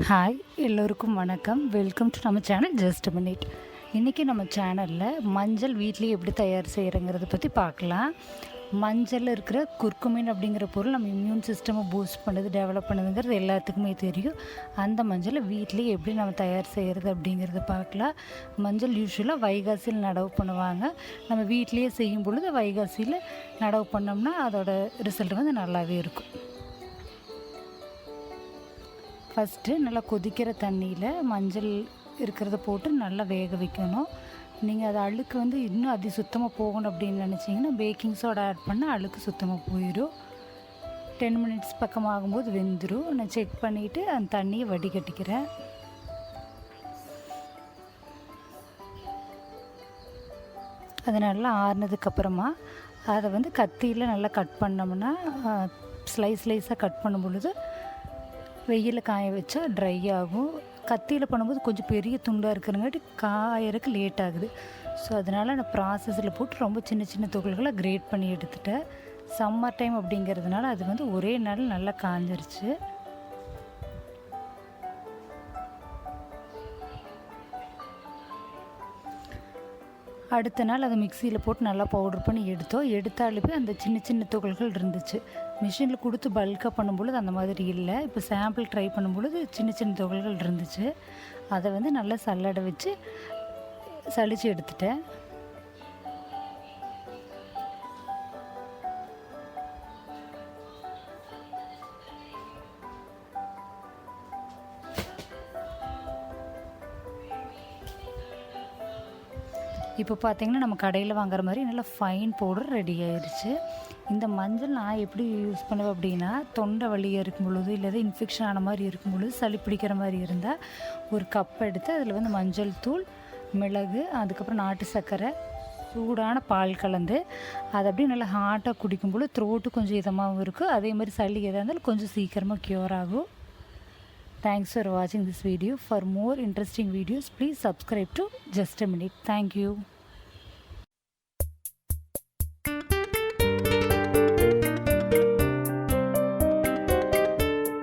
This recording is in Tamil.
ஹாய் எல்லோருக்கும் வணக்கம். வெல்கம் டு நம்ம சேனல் ஜஸ்ட் மினிட் இன்றைக்கி நம்ம சேனலில் மஞ்சள் வீட்லேயே எப்படி தயார் செய்கிறங்கிறத பற்றி பார்க்கலாம். மஞ்சளில் இருக்கிற குர்குமின் அப்படிங்கிற பொருள் நம்ம இம்யூன் சிஸ்டமை பூஸ்ட் பண்ணுது டெவலப் பண்ணுதுங்கிறது எல்லாத்துக்குமே தெரியும். அந்த மஞ்சளை வீட்லேயே எப்படி நம்ம தயார் செய்கிறது அப்படிங்கிறத பார்க்கலாம். மஞ்சள் யூஸ்வலாக வைகாசியில் நடவு பண்ணுவாங்க. நம்ம வீட்லேயே செய்யும் பொழுது வைகாசியில் நடவு பண்ணோம்னா அதோட ரிசல்ட் வந்து நல்லாவே இருக்கும். ஃபஸ்ட்டு நல்லா கொதிக்கிற தண்ணியில் மஞ்சள் இருக்கிறத போட்டு நல்லா வேக வைக்கணும். நீங்கள் அது அழுக்கு வந்து இன்னும் அதி சுத்தமாக போகணும் அப்படின்னு நினச்சிங்கன்னா பேக்கிங் சோடா ஆட் பண்ணால் அழுக்கு சுத்தமாக போயிடும் டென் மினிட்ஸ் பக்கம் ஆகும்போது வெந்துடும் நான் செக் பண்ணிவிட்டு அந்த தண்ணியை வடிகட்டிக்கிறேன். அது நல்லா ஆறுனதுக்கப்புறமா அதை வந்து கத்தியில் நல்லா கட் பண்ணோம்னா ஸ்லைஸ் ஸ்லைஸாக கட் பண்ணும் பொழுது வெயிலில் காய வச்சா ட்ரை ஆகும். கத்தியில் பண்ணும்போது கொஞ்சம் பெரிய துண்டாக இருக்கிறங்காட்டி காயறக்கு லேட் ஆகுது. ஸோ அதனால் நான் ப்ராசஸில் போட்டு ரொம்ப சின்ன சின்ன துகள்களை கிரேட் பண்ணி எடுத்துட்டேன். சம்மர் டைம் அப்படிங்கிறதுனால அது வந்து ஒரே நாள் நல்லா காஞ்சிருச்சு. அடுத்த நாள் அதை மிக்சியில் போட்டு நல்லா பவுடர் பண்ணி எடுத்தோம் எடுத்தாலுமே அந்த சின்ன சின்ன துகள்கள் இருந்துச்சு. மிஷினில் கொடுத்து பல்காக பண்ணும்பொழுது அந்த மாதிரி இல்லை. இப்போ சாம்பிள் ட்ரை பண்ணும்பொழுது சின்ன சின்ன துகள்கள் இருந்துச்சு. அதை வந்து நல்லா சல்லடை வச்சு சளிச்சு எடுத்துட்டேன். இப்போ பார்த்தீங்கன்னா நம்ம கடையில் வாங்குற மாதிரி நல்லா ஃபைன் பவுடர் ரெடி ஆயிடுச்சு. இந்த மஞ்சள் நான் எப்படி யூஸ் பண்ணுவேன் அப்படின்னா தொண்டை வலியாக இருக்கும் பொழுது இல்லை இன்ஃபெக்ஷன் ஆன மாதிரி இருக்கும் பொழுது சளி பிடிக்கிற மாதிரி இருந்தால் ஒரு கப் எடுத்து அதில் வந்து மஞ்சள் தூள் மிளகு அதுக்கப்புறம் நாட்டு சர்க்கரை சூடான பால் கலந்து அதை அப்படியே நல்லா ஹாட்டாக குடிக்கும்போது த்ரோட்டு கொஞ்சம் இதமாகவும் இருக்கும் அதே மாதிரி சளி எதாக இருந்தாலும் கொஞ்சம் சீக்கிரமாக க்யூர் ஆகும். தேங்க்ஸ் ஃபார் வாட்சிங் this video for more interesting videos please subscribe to just a minute thank you